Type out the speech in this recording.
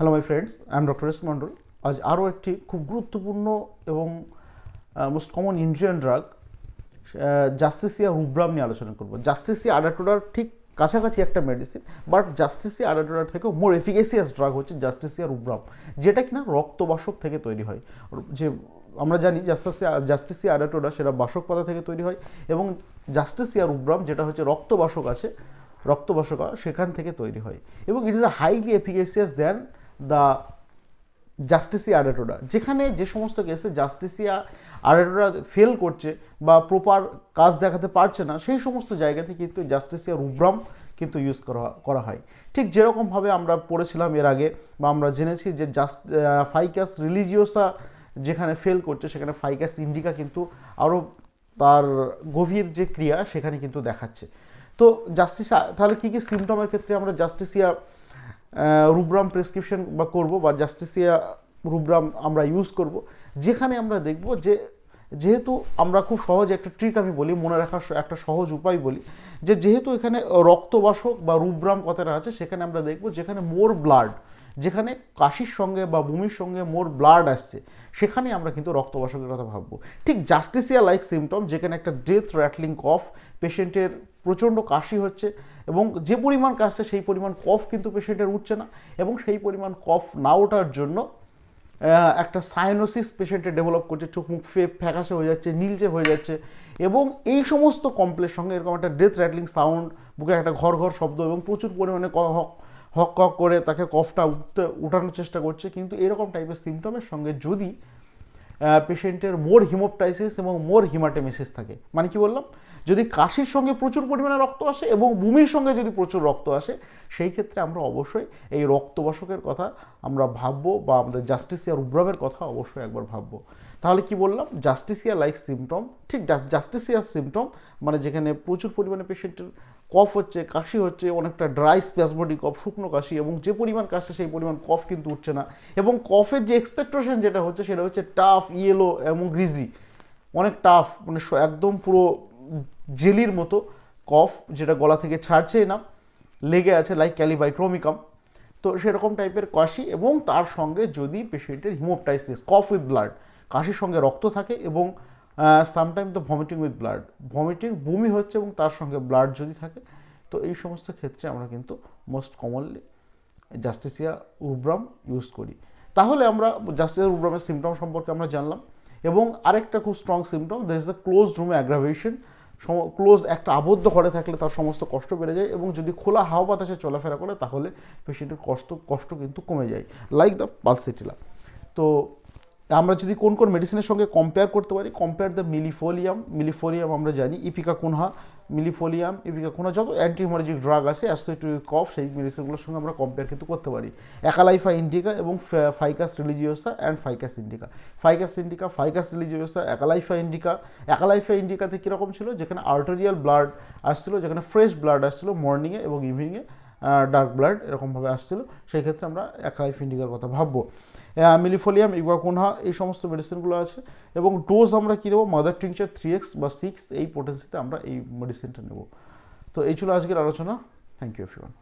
Hello my friends I am doctor S Mondal আজ আরও একটি খুব গুরুত্বপূর্ণ এবং most common Indian drug justicia rubrum নিয়ে আলোচনা করব। জাস্টিসিয়া আডাটোডার ঠিক কাছাকাছি একটা মেডিসিন বাট জাস্টিসিয়া আডাটোডার থেকেও মোর এফিকেসিয়াস ড্রাগ হচ্ছে জাস্টিসিয়া রুব্রাম যেটা কিনা রক্তবাসক থেকে তৈরি হয়। যে আমরা জানি জাস্টিসিয়া জাস্টিসিয়া আডাটোডা সেটা বাসক পাতা থেকে তৈরি হয় এবং জাস্টিসিয়া রুব্রাম যেটা হচ্ছে রক্তবাসক আছে, রক্তবাসকা সেখান থেকে তৈরি হয়। এবং it is a highly efficacious then the justicia adhatoda যেখানে যে সমস্ত কেসে জাস্টিসিয়া আডাটোডা ফেল করছে বা প্রপার কাজ দেখাতে পারছে না, সেই সমস্ত জায়গাতে কিন্তু জাস্টিসিয়া রুব্রাম কিন্তু ইউজ করা করা হয়। ঠিক যেরকমভাবে আমরা পড়েছিলাম এর আগে বা আমরা জেনেছি যে জাস্ট ফাইকাস রিলিজিওসা যেখানে ফেল করছে, সেখানে ফাইকাস ইন্ডিকা কিন্তু আরও তার গভীর যে ক্রিয়া সেখানে কিন্তু দেখাচ্ছে। তো জাস্টিস তাহলে কী কী সিমটমের ক্ষেত্রে আমরা জাস্টিসিয়া রুব্রাম প্রেসক্রিপশন বা করব বা জাস্টিসিয়া রুব্রাম আমরা ইউজ করব। যেখানে আমরা দেখব যে যেহেতু আমরা খুব সহজ একটা ট্রিক আমি বলি, মনে রাখার একটা সহজ উপায় বলি, যে যেহেতু এখানে রক্তবাসক বা রুব্রাম কথাটা আছে সেখানে আমরা দেখব যেখানে মোর ব্লাড যেখানে কাশির সঙ্গে বা বমির সঙ্গে মোর ব্লাড আসছে সেখানে আমরা কিন্তু রক্তবাসকের কথা ভাববো। ঠিক জাস্টিসিয়া লাইক সিমটম যেখানে একটা ডেথ র্যাটলিং কফ পেশেন্টের প্রচণ্ড কাশি হচ্ছে এবং যে পরিমাণ কাশছে সেই পরিমাণ কফ কিন্তু পেশেন্টের উঠছে না এবং সেই পরিমাণ কফ না ওঠার জন্য একটা সাইনোসিস পেশেন্টে ডেভেলপ করছে, চোখ মুখ ফে ফ্যাকাশে হয়ে যাচ্ছে, নীলচে হয়ে যাচ্ছে এবং এই সমস্ত কমপ্লের সঙ্গে এরকম একটা ডেথ র্যাটলিং সাউন্ড বুকে একটা ঘর ঘর শব্দ এবং প্রচুর পরিমাণে হক হক হক করে তাকে কফটা উঠতে, উঠানোর চেষ্টা করছে। কিন্তু এরকম টাইপের সিমটমের সঙ্গে যদি পেশেন্টের মোর হিমোপটাইসিস এবং মোর হিমাটেমিসিস থাকে। মানে কি বললাম? যদি কাশির সঙ্গে প্রচুর পরিমাণে রক্ত আসে এবং বুমির সঙ্গে যদি প্রচুর রক্ত আসে, সেই ক্ষেত্রে আমরা অবশ্যই এই রক্তবাসকের কথা আমরা ভাববো বা আমাদের জাস্টিসিয়ার উব্রামের কথা অবশ্যই একবার ভাববো। তাহলে কি বললাম? জাস্টিসিয়া লাইক সিমটম ঠিক জাস্টিসিয়া সিমটম মানে যেখানে প্রচুর পরিমাণে পেশেন্টের কফ হচ্ছে, কাশি হচ্ছে, অনেকটা ড্রাই স্প্যাসবডি কফ শুকনো কাশি এবং যে পরিমাণ কাশছে সেই পরিমাণ কফ কিন্তু উঠছে না। এবং কফের যে এক্সপেকটেশন যেটা হচ্ছে সেটা হচ্ছে টাফ ইয়েলো এবং গ্রিজি অনেক টাফ মানে একদম পুরো জেলির মতো কফ যেটা গলা থেকে ছাড়ছেই না। লেগে আছে লাইক ক্যালিবাইক্রোমিকাম তো সেরকম টাইপের কাশি এবং তার সঙ্গে যদি পেশেন্টের হিমোপটাইসিস কফ উইথ ব্লাড কাশির সঙ্গে রক্ত থাকে এবং সামটাইম তো ভমিটিং উইথ ব্লাড ভমিটিং বমি হচ্ছে এবং তার সঙ্গে ব্লাড যদি থাকে, তো এই সমস্ত ক্ষেত্রে আমরা কিন্তু most commonly justicia rubrum use করি। তাহলে আমরা জাস্টিসিয়া উব্রামের সিমটম সম্পর্কে আমরা জানলাম এবং আরেকটা খুব strong symptom there is the close রুমে অ্যাগ্রাভেশন ক্লোজ একটা আবদ্ধ ঘরে থাকলে তার সমস্ত কষ্ট বেড়ে যায় এবং যদি খোলা হাওয়া বাতাসে চলাফেরা করে, তাহলে পেশেন্টের কষ্ট কষ্ট কিন্তু কমে যায় লাইক দ্য পালসিটিলা তো আমরা যদি কোন কোন মেডিসিনের সঙ্গে কম্পেয়ার করতে পারি কম্পেয়ার দ্য মিলিফোলিয়াম মিলিফোলিয়াম আমরা জানি, ইপিকা কোনহা মিলিফোলিয়াম ইপিকা কোনহা, যত অ্যান্টিহিমোলজিক ড্রাগ আছে অ্যাসোসিয়েটেড কফ সেই মেডিসিনগুলোর সঙ্গে আমরা কম্পেয়ার কিন্তু করতে পারি। একালাইফা ইন্ডিকা এবং Ficus religiosa and Ficus indica Ficus indica Ficus religiosa Acalypha indica Acalypha ইন্ডিকাতে কীরকম ছিল? যেখানে আর্টেরিয়াল ব্লাড আসছিল, যেখানে ফ্রেশ ব্লাড আসছিল মর্নিংয়ে এবং ইভিনিংয়ে ডার্ক ব্লাড এরকমভাবে আসছিল সেই ক্ষেত্রে আমরা একালাইফ ইন্ডিকার কথা ভাববো। মিলিফোলিয়াম ইগুয়াকুনহা এই সমস্ত মেডিসিনগুলো আছে এবং ডোজ আমরা কী নেব? মাদার টিংচার থ্রি এক্স বা সিক্স এই পোটেন্সিতে আমরা এই মেডিসিনটা নেব। তো এই ছিল আজকের আলোচনা। Thank you everyone